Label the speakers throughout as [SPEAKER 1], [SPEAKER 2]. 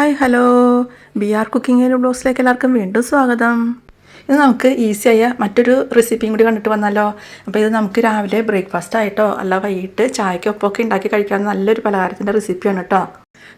[SPEAKER 1] Hi hello. B R cooking ബ്ലോഗ്സിലേക്ക് എല്ലാവർക്കും വീണ്ടും സ്വാഗതം. ഇത് നമുക്ക് ഈസിയായ മറ്റൊരു റെസിപ്പിയും കൂടി കണ്ടിട്ട് വന്നാലോ? അപ്പോൾ ഇത് നമുക്ക് രാവിലെ ബ്രേക്ക്ഫാസ്റ്റ് ആയിട്ടോ അല്ല വൈകിട്ട് ചായക്കൊപ്പമൊക്കെ ഉണ്ടാക്കി കഴിക്കാൻ നല്ലൊരു പലഹാരത്തിന്റെ റെസിപ്പിയാണ് കേട്ടോ.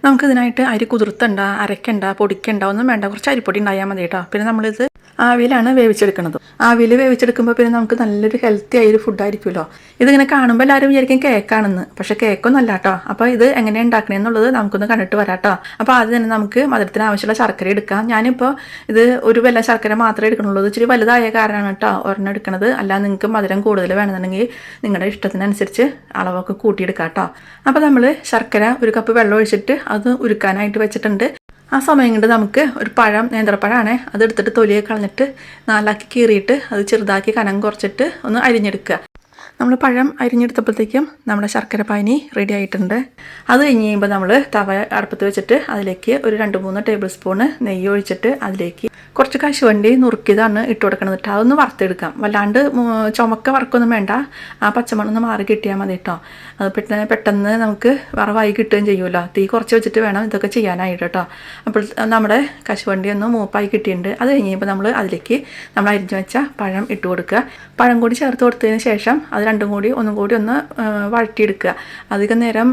[SPEAKER 1] നമുക്കിതിനായിട്ട് അരി കുതിർത്തണ്ട അരക്കണ്ട പൊടിക്കണ്ട ഒന്നും വേണ്ട. കുറച്ച് അരിപ്പൊടി ഉണ്ടായാൽ മതി കേട്ടോ. പിന്നെ നമ്മളിത് ആവിയിലാണ് വേവിച്ചെടുക്കുന്നത് ആവിയിൽ വേവിച്ചെടുക്കുമ്പോൾ പിന്നെ നമുക്ക് നല്ലൊരു ഹെൽത്തി ആയൊരു ഫുഡായിരിക്കുമല്ലോ ഇതിങ്ങനെ കാണുമ്പോൾ എല്ലാവരും വിചാരിക്കും കേക്കാണെന്ന്. പക്ഷേ കേക്കൊന്നും അല്ല കേട്ടോ. അപ്പോൾ ഇത് എങ്ങനെയാണ് ഉണ്ടാക്കണേന്നുള്ളത് നമുക്കൊന്ന് കണ്ടിട്ട് വരാം കേട്ടോ. അപ്പോൾ ആദ്യം തന്നെ നമുക്ക് മധുരത്തിന് ആവശ്യമുള്ള ശർക്കര എടുക്കാം. ഞാനിപ്പോൾ ഇത് ഒരു വല്ല ശർക്കര മാത്രമേ എടുക്കണുള്ളൂ ഇച്ചിരി വലുതായ കാരണമാണ് കേട്ടോ ഒരെണ്ണം എടുക്കണത്. അല്ല നിങ്ങൾക്ക് മധുരം കൂടുതൽ വേണമെന്നുണ്ടെങ്കിൽ നിങ്ങളുടെ ഇഷ്ടത്തിനനുസരിച്ച് അളവൊക്കെ കൂട്ടിയെടുക്കാം കേട്ടോ. അപ്പോൾ നമ്മൾ ശർക്കര ഒരു കപ്പ് വെള്ളം ഒഴിച്ചിട്ട് അത് ഉരുക്കാനായിട്ട് വെച്ചിട്ടുണ്ട്. ആ സമയം കൊണ്ട് നമുക്ക് ഒരു പഴം നേന്ത്രപ്പഴമാണ് അതെടുത്തിട്ട് തൊലിയെ കളഞ്ഞിട്ട് നാലാക്കി കീറിയിട്ട് അത് ചെറുതാക്കി കനം കുറച്ചിട്ട് ഒന്ന് അരിഞ്ഞെടുക്കുക. നമ്മൾ പഴം അരിഞ്ഞെടുത്തപ്പോഴത്തേക്കും നമ്മുടെ ശർക്കര പാനി റെഡി ആയിട്ടുണ്ട്. അത് കഴിഞ്ഞ് കഴിയുമ്പോൾ നമ്മൾ തവ അടുപ്പത്ത് വെച്ചിട്ട് അതിലേക്ക് ഒരു രണ്ട് മൂന്ന് ടേബിൾ സ്പൂണ് നെയ്യ് ഒഴിച്ചിട്ട് അതിലേക്ക് കുറച്ച് കശുവണ്ടി നുറുക്കിയതാണ് ഇട്ട് കൊടുക്കണം കേട്ടോ അതൊന്ന് വറുത്തെടുക്കാം. വല്ലാണ്ട് ചുമക്ക വറക്കൊന്നും വേണ്ട. ആ പച്ചമണ്ണൊന്ന് മാറി കിട്ടിയാൽ മതി കേട്ടോ അത് പെട്ടെന്ന് പെട്ടെന്ന് നമുക്ക് വറവായി കിട്ടുകയും ചെയ്യുമല്ലോ. തീ കുറച്ച് വെച്ചിട്ട് വേണം ഇതൊക്കെ ചെയ്യാനായിട്ട് കേട്ടോ അപ്പോൾ നമ്മുടെ കശുവണ്ടി ഒന്ന് മൂപ്പായി കിട്ടിയിട്ടുണ്ട്. അത് കഴിഞ്ഞ് കഴിയുമ്പോൾ നമ്മൾ അതിലേക്ക് നമ്മൾ അരിഞ്ഞു വെച്ച പഴം ഇട്ട് കൊടുക്കുക. പഴം കൂടി ചേർത്ത് കൊടുത്തതിന് ശേഷം അത് രണ്ടും കൂടി ഒന്നും കൂടി ഒന്ന് വഴറ്റിയെടുക്കുക. അധികം നേരം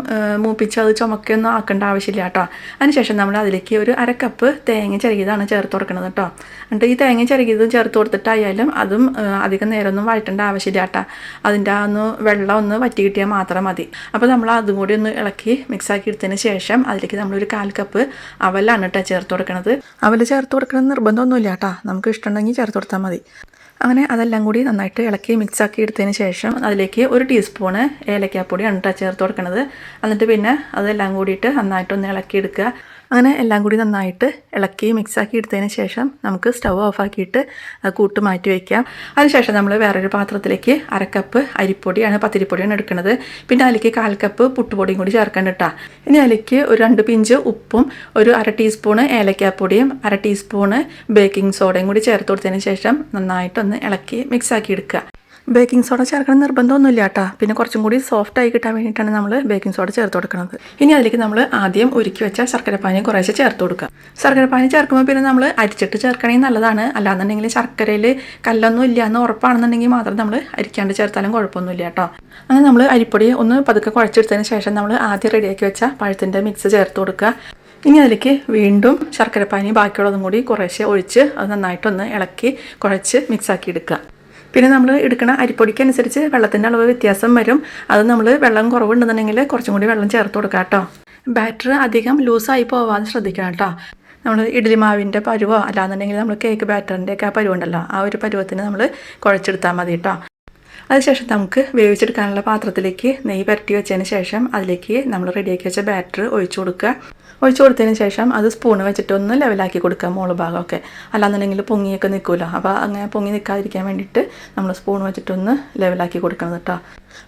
[SPEAKER 1] മൂപ്പിച്ച് അത് ചുമക്കൊന്നും ആക്കേണ്ട ആവശ്യമില്ല കേട്ടോ. അതിനുശേഷം നമ്മൾ അതിലേക്ക് ഒരു അര കപ്പ് തേങ്ങ ചിരകിയതാണ് ചേർത്ത് കൊടുക്കുന്നത് കേട്ടോ. എന്നിട്ട് ഈ തേങ്ങ ചിരകിയത് ചേർത്ത് കൊടുത്തിട്ടായാലും അതും അധികം നേരമൊന്നും വഴറ്റേണ്ട ആവശ്യമില്ല കേട്ടോ. അതിന്റെ ആ ഒന്ന് വെള്ളം ഒന്ന് വറ്റി കിട്ടിയാൽ മാത്രം മതി. അപ്പോൾ നമ്മൾ അതും കൂടി ഒന്ന് ഇളക്കി മിക്സാക്കി എടുത്തതിന് ശേഷം അതിലേക്ക് നമ്മളൊരു കാൽ കപ്പ് അവലാണ് കേട്ടോ ചേർത്ത് കൊടുക്കുന്നത് അവൽ ചേർത്ത് കൊടുക്കണം നിർബന്ധമൊന്നുമില്ല കേട്ടോ. നമുക്ക് ഇഷ്ടമുണ്ടെങ്കിൽ ചേർത്ത് കൊടുത്താൽ മതി. അങ്ങനെ അതെല്ലാം കൂടി നന്നായിട്ട് ഇളക്കി മിക്സാക്കി എടുത്തതിന് ശേഷം അതിലേക്ക് ഒരു ടീസ്പൂണ് ഏലക്കാപ്പൊടിയാണ് കേട്ടോ ചേർത്ത് കൊടുക്കണത്. എന്നിട്ട് പിന്നെ അതെല്ലാം കൂടിയിട്ട് നന്നായിട്ടൊന്ന് ഇളക്കി എടുക്കുക അങ്ങനെ എല്ലാം കൂടി നന്നായിട്ട് ഇളക്കി മിക്സാക്കി എടുത്തതിന് ശേഷം നമുക്ക് സ്റ്റവ് ഓഫാക്കിയിട്ട് കൂട്ട് മാറ്റി വയ്ക്കാം അതിനുശേഷം നമ്മൾ വേറൊരു പാത്രത്തിലേക്ക് അരക്കപ്പ് അരിപ്പൊടിയാണ് പത്തിരിപ്പൊടിയാണ് എടുക്കുന്നത്. പിന്നെ അതിലേക്ക് കാൽ കപ്പ് പുട്ടുപൊടിയും കൂടി ചേർക്കേണ്ട കേട്ടോ ഇനി അതിലേക്ക് ഒരു രണ്ട് പിഞ്ച് ഉപ്പും ഒരു അര ടീസ്പൂണ് ഏലക്കാപ്പൊടിയും അര ടീസ്പൂണ് ബേക്കിംഗ് സോഡയും കൂടി ചേർത്ത് കൊടുത്തതിന് ശേഷം നന്നായിട്ടൊന്ന് ഇളക്കി മിക്സാക്കി എടുക്കുക. ബേക്കിംഗ് സോഡ ചേർക്കണം നിർബന്ധമൊന്നുമില്ല കേട്ടോ. പിന്നെ കുറച്ചും കൂടി സോഫ്റ്റ് ആയി കിട്ടാൻ വേണ്ടിയിട്ടാണ് നമ്മൾ ബേക്കിംഗ് സോഡ ചേർത്ത് കൊടുക്കുന്നത് ഇനി അതിലേക്ക് നമ്മൾ ആദ്യം ഉരുക്കി വെച്ച ശർക്കരപ്പാനി കുറേശ്ശെ ചേർത്ത് കൊടുക്കുക. ശർക്കരപ്പാനി ചേർക്കുമ്പോൾ പിന്നെ നമ്മൾ അരിച്ചിട്ട് ചേർക്കണമെങ്കിൽ നല്ലതാണ്. അല്ലാന്നുണ്ടെങ്കിൽ ശർക്കരയിൽ കല്ലൊന്നും ഇല്ല എന്ന് ഉറപ്പാണെന്നുണ്ടെങ്കിൽ മാത്രം നമ്മൾ അരിക്കാണ്ട് ചേർത്താലും കുഴപ്പമൊന്നുമില്ല കേട്ടോ. അങ്ങനെ നമ്മൾ അരിപ്പൊടി ഒന്ന് പതുക്കെ കുഴച്ചെടുത്തതിന് ശേഷം നമ്മൾ ആദ്യം റെഡിയാക്കി വെച്ച പഴത്തിന്റെ മിക്സ് ചേർത്ത് കൊടുക്കുക. ഇനി അതിലേക്ക് വീണ്ടും ശർക്കരപ്പാനി ബാക്കിയുള്ളതും കൂടി കുറേശ്ശെ ഒഴിച്ച് അത് നന്നായിട്ടൊന്ന് ഇളക്കി കുഴച്ച് മിക്സാക്കി എടുക്കുക. പിന്നെ നമ്മൾ എടുക്കുന്ന അരിപ്പൊടിക്ക് അനുസരിച്ച് വെള്ളത്തിന്റെ അളവ് വ്യത്യാസം വരും. അത് നമ്മൾ വെള്ളം കുറവുണ്ടെന്നുണ്ടെങ്കിൽ കുറച്ചും കൂടി വെള്ളം ചേർത്ത് കൊടുക്കുക കേട്ടോ. ബാറ്റർ അധികം ലൂസായി പോവാതെ ശ്രദ്ധിക്കണം കേട്ടോ. നമ്മൾ ഇഡ്ഡലി മാവിന്റെ പരുവോ അല്ലാന്നുണ്ടെങ്കിൽ നമ്മൾ കേക്ക് ബാറ്ററിന്റെയൊക്കെ ആ പരുവുണ്ടല്ലോ ആ ഒരു പരുവത്തിന് നമ്മൾ കുഴച്ചെടുത്താൽ മതി കേട്ടോ. അതിനുശേഷം നമുക്ക് വേവിച്ചെടുക്കാനുള്ള പാത്രത്തിലേക്ക് നെയ്യ് പരട്ടി വെച്ചതിന് ശേഷം അതിലേക്ക് നമ്മൾ റെഡിയാക്കി വെച്ച ബാറ്റർ ഒഴിച്ചു കൊടുക്കുക. ഒഴിച്ചു കൊടുത്തതിന് ശേഷം അത് സ്പൂൺ വെച്ചിട്ട് ഒന്ന് ലെവലാക്കി കൊടുക്കുക മോൾ ഭാഗമൊക്കെ. അല്ലാന്നുണ്ടെങ്കിൽ പൊങ്ങിയൊക്കെ നിൽക്കുമല്ലോ അപ്പോൾ അങ്ങനെ പൊങ്ങി നിൽക്കാതിരിക്കാൻ വേണ്ടിയിട്ട് നമ്മൾ സ്പൂൺ വെച്ചിട്ടൊന്ന് ലെവലാക്കി കൊടുക്കണം കേട്ടോ.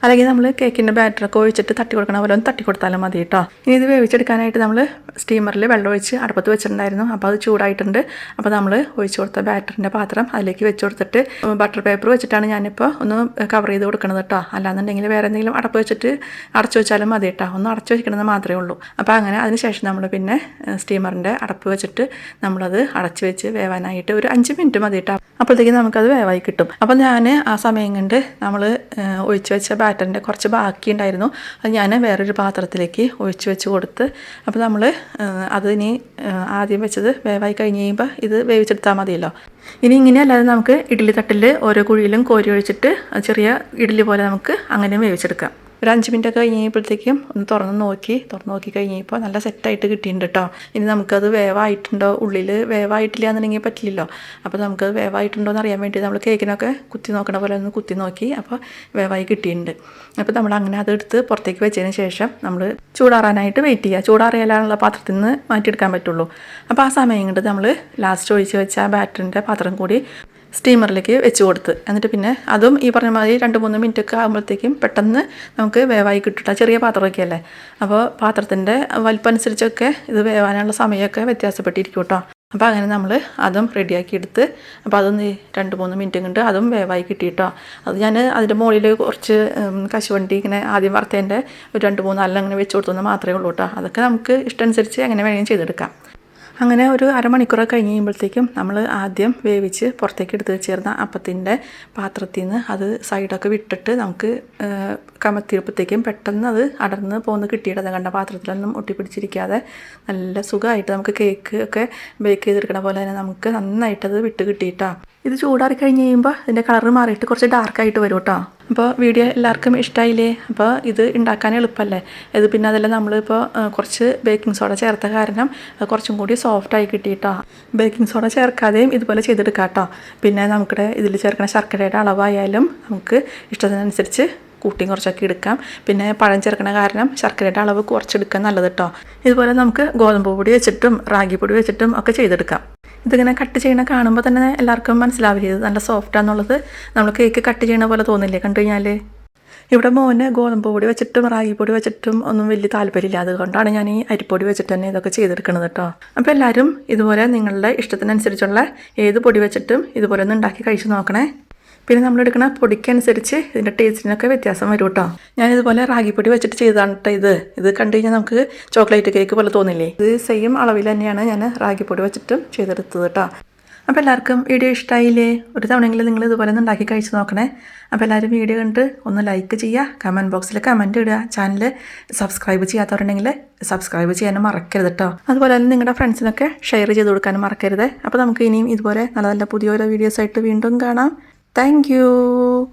[SPEAKER 1] അല്ലെങ്കിൽ നമ്മൾ കേക്കിന്റെ ബാറ്ററൊക്കെ ഒഴിച്ചിട്ട് തട്ടി കൊടുക്കണ. പോലെ ഒന്ന് തട്ടി കൊടുത്താലും മതി കേട്ടോ. ഇനി ഇത് വേവിച്ചെടുക്കാനായിട്ട് നമ്മൾ സ്റ്റീമറിൽ വെള്ളം ഒഴിച്ച് അടുപ്പത്ത് വെച്ചിട്ടുണ്ടായിരുന്നു. അപ്പോൾ അത് ചൂടായിട്ടുണ്ട്. അപ്പോൾ നമ്മൾ ഒഴിച്ചു കൊടുത്ത ബാറ്ററിന്റെ പാത്രം അതിലേക്ക് വെച്ച് കൊടുത്തിട്ട് ബട്ടർ പേപ്പർ വെച്ചിട്ടാണ് ഞാനിപ്പോൾ ഒന്ന് കവർ ചെയ്ത് കൊടുക്കണത് കേട്ടോ. അല്ലാന്നുണ്ടെങ്കിൽ വേറെ എന്തെങ്കിലും അടപ്പ് വെച്ചിട്ട് അടച്ചു വെച്ചാലും മതി കേട്ടോ. ഒന്ന് അടച്ചു വെക്കണമെന്ന് മാത്രമേ ഉള്ളൂ. അപ്പോൾ അങ്ങനെ അതിന് ശേഷം നമ്മൾ പിന്നെ സ്റ്റീമറിന്റെ അടപ്പ് വെച്ചിട്ട് നമ്മളത് അടച്ചു വെച്ച് വേവാനായിട്ട് ഒരു അഞ്ച് മിനിറ്റ് മതി കേട്ടോ. അപ്പോഴത്തേക്കും നമുക്കത് വേവായി കിട്ടും. അപ്പോൾ ഞാൻ ആ സമയം കണ്ട് നമ്മൾ ഒഴിച്ച് വെച്ച ബാറ്ററിന്റെ കുറച്ച് ബാക്കി ഉണ്ടായിരുന്നു അത് ഞാൻ വേറൊരു പാത്രത്തിലേക്ക് ഒഴിച്ച് വെച്ച് കൊടുത്ത് അപ്പോൾ നമ്മൾ അത് ഇനി ആദ്യം വെച്ചത് വേവായി കഴിഞ്ഞ് കഴിയുമ്പോൾ ഇത് വേവിച്ചെടുത്താൽ മതിയല്ലോ. ഇനി ഇങ്ങനെ അല്ലാതെ നമുക്ക് ഇഡ്ഡലി തട്ടിൽ ഓരോ കുഴിയിലും കോരി ഒഴിച്ചിട്ട് ചെറിയ ഇഡ്ഡലി പോലെ നമുക്ക് അങ്ങനെ വേവിച്ചെടുക്കാം. ഒരു അഞ്ച് മിനിറ്റ് ഒക്കെ കഴിഞ്ഞപ്പോഴത്തേക്കും ഒന്ന് തുറന്ന് നോക്കി. തുറന്ന് നോക്കി കഴിഞ്ഞപ്പോൾ നല്ല സെറ്റായിട്ട് കിട്ടിയിട്ടുണ്ട് കേട്ടോ ഇനി നമുക്കത് വേവായിട്ടുണ്ടോ? ഉള്ളിൽ വേവായിട്ടില്ല എന്നുണ്ടെങ്കിൽ പറ്റില്ലല്ലോ. അപ്പോൾ നമുക്കത് വേവായിട്ടുണ്ടോ എന്ന് അറിയാൻ വേണ്ടി നമ്മൾ കേക്കിനൊക്കെ കുത്തി നോക്കണ പോലെ ഒന്ന് കുത്തി നോക്കി. അപ്പോൾ വേവായി കിട്ടിയിട്ടുണ്ട്. അപ്പോൾ നമ്മൾ അങ്ങനെ അതെടുത്ത് പുറത്തേക്ക് വെച്ചതിന് ശേഷം നമ്മൾ ചൂടാറാനായിട്ട് വെയിറ്റ് ചെയ്യുക. ചൂടാറിയാലുള്ള പാത്രത്തിൽ നിന്ന് മാറ്റിയെടുക്കാൻ പറ്റുള്ളൂ. അപ്പോൾ ആ സമയം കൊണ്ട് നമ്മൾ ലാസ്റ്റ് ഒഴിച്ച് വെച്ച ബാറ്ററിന്റെ പാത്രം കൂടി സ്റ്റീമറിലേക്ക് വെച്ച് കൊടുത്ത്. എന്നിട്ട് പിന്നെ അതും ഈ പറഞ്ഞ മാതിരി രണ്ട് മൂന്ന് മിനിറ്റ് ഒക്കെ ആകുമ്പോഴത്തേക്കും പെട്ടെന്ന് നമുക്ക് വേവായി കിട്ടും ചെറിയ പാത്രമൊക്കെ അല്ലേ? അപ്പോൾ പാത്രത്തിന്റെ വലിപ്പം അനുസരിച്ചൊക്കെ ഇത് വേവാനുള്ള സമയമൊക്കെ വ്യത്യാസപ്പെട്ടിരിക്കും കേട്ടോ അപ്പോൾ അങ്ങനെ നമ്മൾ അതും റെഡിയാക്കി എടുത്ത് അപ്പോൾ അതൊന്ന് രണ്ട് മൂന്ന് മിനിറ്റ് കൊണ്ട് അതും വേവായി കിട്ടിയിട്ടോ അത് ഞാൻ അതിന്റെ മുകളിൽ കുറച്ച് കശുവണ്ടി ഇങ്ങനെ ആദ്യം വറുത്തതിന്റെ ഒരു രണ്ട് മൂന്ന് അല്ല അങ്ങനെ വെച്ച് കൊടുത്തൊന്ന് മാത്രമേ ഉള്ളൂ കേട്ടോ അതൊക്കെ നമുക്ക് ഇഷ്ടമനുസരിച്ച് എങ്ങനെ വേണമെങ്കിലും ചെയ്തെടുക്കാം. അങ്ങനെ ഒരു അരമണിക്കൂറൊക്കെ കഴിഞ്ഞ് കഴിയുമ്പോഴത്തേക്കും നമ്മൾ ആദ്യം വേവിച്ച് പുറത്തേക്ക് എടുത്ത് വെച്ചിരുന്ന അപ്പത്തിന്റെ പാത്രത്തിൽ നിന്ന് അത് സൈഡൊക്കെ വിട്ടിട്ട് നമുക്ക് കമത്തിയപ്പോഴത്തേക്കും പെട്ടെന്ന് അത് അടർന്ന് പോകുന്ന കിട്ടിയിട്ട് അത് കണ്ട പാത്രത്തിലൊന്നും ഒട്ടിപ്പിടിച്ചിരിക്കാതെ നല്ല സുഖമായിട്ട് നമുക്ക് കേക്ക് ഒക്കെ ബേക്ക് ചെയ്തെടുക്കണ പോലെ തന്നെ നമുക്ക് നന്നായിട്ടത് വിട്ട് കിട്ടിയിട്ടാ. ഇത് ചൂടാറി കഴിഞ്ഞ് കഴിയുമ്പോൾ ഇതിന്റെ കളർ മാറിയിട്ട് കുറച്ച് ഡാർക്കായിട്ട് വരും കേട്ടോ. അപ്പോൾ വീഡിയോ എല്ലാവർക്കും ഇഷ്ടമായില്ലേ അപ്പോൾ ഇത് ഉണ്ടാക്കാൻ എളുപ്പമല്ലേ ഇത് പിന്നെ അതെല്ലാം നമ്മളിപ്പോൾ കുറച്ച് ബേക്കിംഗ് സോഡ ചേർത്ത കാരണം കുറച്ചും കൂടി സോഫ്റ്റായി കിട്ടിയിട്ടോ. ബേക്കിംഗ് സോഡ ചേർക്കാതെയും ഇതുപോലെ ചെയ്തെടുക്കാം കേട്ടോ പിന്നെ നമുക്കിടെ ഇതിൽ ചേർക്കുന്ന ശർക്കരയുടെ അളവായാലും നമുക്ക് ഇഷ്ടത്തിനനുസരിച്ച് കൂട്ടിയും കുറച്ചൊക്കെ എടുക്കാം. പിന്നെ പഴം ചേർക്കണ കാരണം ശർക്കരയുടെ അളവ് കുറച്ചെടുക്കാൻ നല്ലത് കേട്ടോ ഇതുപോലെ നമുക്ക് ഗോതമ്പ് പൊടി വെച്ചിട്ടും റാഗി പൊടി വെച്ചിട്ടും ഒക്കെ ചെയ്തെടുക്കാം. ഇതിങ്ങനെ കട്ട് ചെയ്യണ കാണുമ്പോൾ തന്നെ എല്ലാവർക്കും മനസ്സിലാവില്ല ഇത് നല്ല സോഫ്റ്റാന്നുള്ളത് നമ്മൾ കേക്ക് കട്ട് ചെയ്യണ പോലെ തോന്നില്ലേ കണ്ടു കഴിഞ്ഞാൽ ഇവിടെ മോന് ഗോതമ്പ് പൊടി വെച്ചിട്ടും റാഗി പൊടി വെച്ചിട്ടും ഒന്നും വലിയ താല്പര്യമില്ല. അതുകൊണ്ടാണ് ഞാൻ ഈ അരിപ്പൊടി വെച്ചിട്ട് തന്നെ ഇതൊക്കെ ചെയ്തെടുക്കുന്നത് കേട്ടോ അപ്പോൾ എല്ലാവരും ഇതുപോലെ നിങ്ങളുടെ ഇഷ്ടത്തിനനുസരിച്ചുള്ള ഏത് പൊടി വെച്ചിട്ടും ഇതുപോലെ ഒന്ന് ഉണ്ടാക്കി കഴിച്ചു നോക്കണേ. പിന്നെ നമ്മൾ എടുക്കുന്ന പൊടിക്കനുസരിച്ച് ഇതിന്റെ ടേസ്റ്റിനൊക്കെ വ്യത്യാസം വരും കേട്ടോ. ഞാനിതുപോലെ റാഗിപ്പൊടി വെച്ചിട്ട് ചെയ്തതാണ് കേട്ടോ ഇത്. ഇത് കണ്ടു കഴിഞ്ഞാൽ നമുക്ക് ചോക്ലേറ്റ് കേക്ക് പോലെ തോന്നില്ലേ? ഇത് സെയിം അളവിൽ തന്നെയാണ് ഞാൻ റാഗിപ്പൊടി വെച്ചിട്ടും ചെയ്തെടുത്തത് കേട്ടോ അപ്പോൾ എല്ലാവർക്കും വീഡിയോ ഇഷ്ടമായില്ലേ ഒരു തവണയെങ്കിലും നിങ്ങൾ ഇതുപോലെ ഒന്ന് ഉണ്ടാക്കി കഴിച്ച് നോക്കണേ. അപ്പോൾ എല്ലാവരും വീഡിയോ കണ്ട് ഒന്ന് ലൈക്ക് ചെയ്യുക കമന്റ് ബോക്സിൽ കമന്റ് ഇടുക. ചാനൽ സബ്സ്ക്രൈബ് ചെയ്യാത്തവരുണ്ടെങ്കിൽ സബ്സ്ക്രൈബ് ചെയ്യാനും മറക്കരുത് കേട്ടോ അതുപോലെ തന്നെ നിങ്ങളുടെ ഫ്രണ്ട്സിനൊക്കെ ഷെയർ ചെയ്ത് കൊടുക്കാനും മറക്കരുത്. അപ്പോൾ നമുക്ക് ഇനിയും ഇതുപോലെ നല്ല നല്ല പുതിയ ഓരോ വീഡിയോസായിട്ട് വീണ്ടും കാണാം. Thank you.